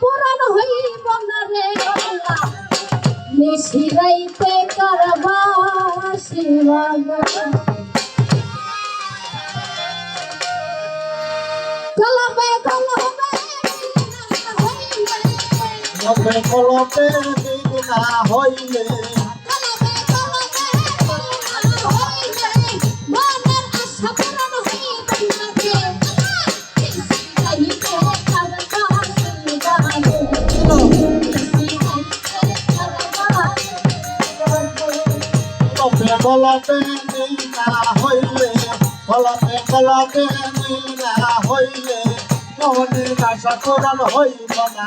পূরণ হইব না রে নিশিরাইতে করবা শিবাগা কলবে কলবে কবে কলপে দিন না হইলে কলপে দিন না হইলে কলপে কলপে দিন না হইলে মনের আশা পূরণ হইব না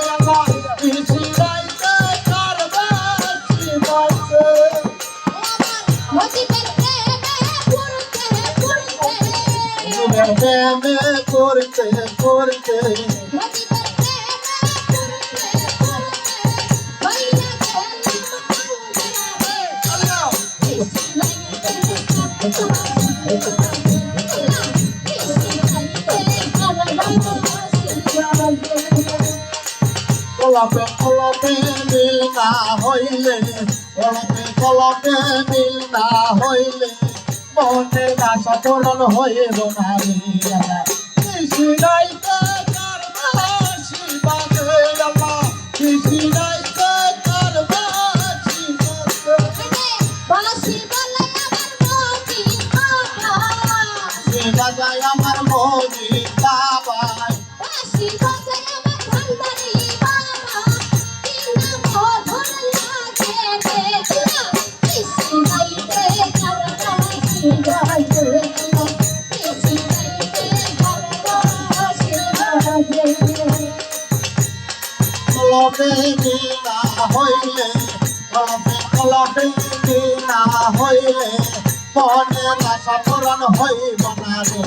প্রেমে করতে করতে। কলপে কলপে না হইলে কলপে কলপে মিল না হইলে। মনে আশা পূরণ না রে কারবা শিবাবে শিবা যায় আমার মোদি না হইলে কলপে না হইলে মনে আশা পূরণ হইব না রে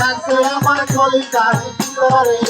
লাগছে আমার কলিকার ভিতরে।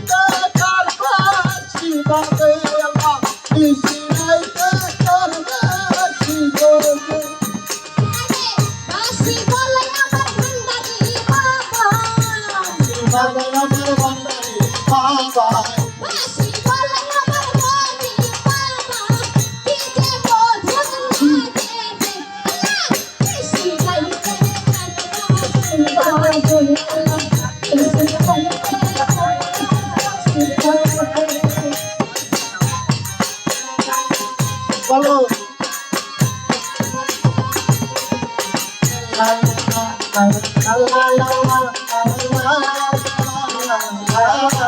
বলো la you.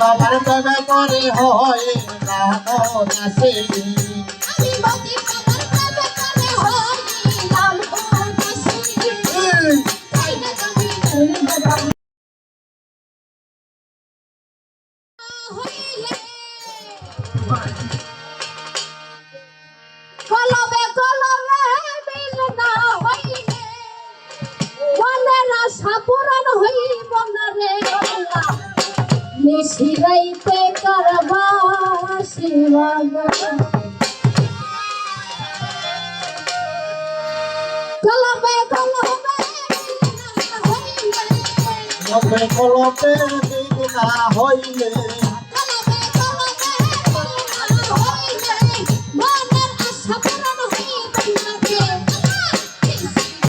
বাবার দাদা করে হয় রাম নাসে সাপুরান হইব না রে গলা। নিশিরাইতে করবা শিবাগা কলমে কলমে কলমে কলমে দিনা হইলে।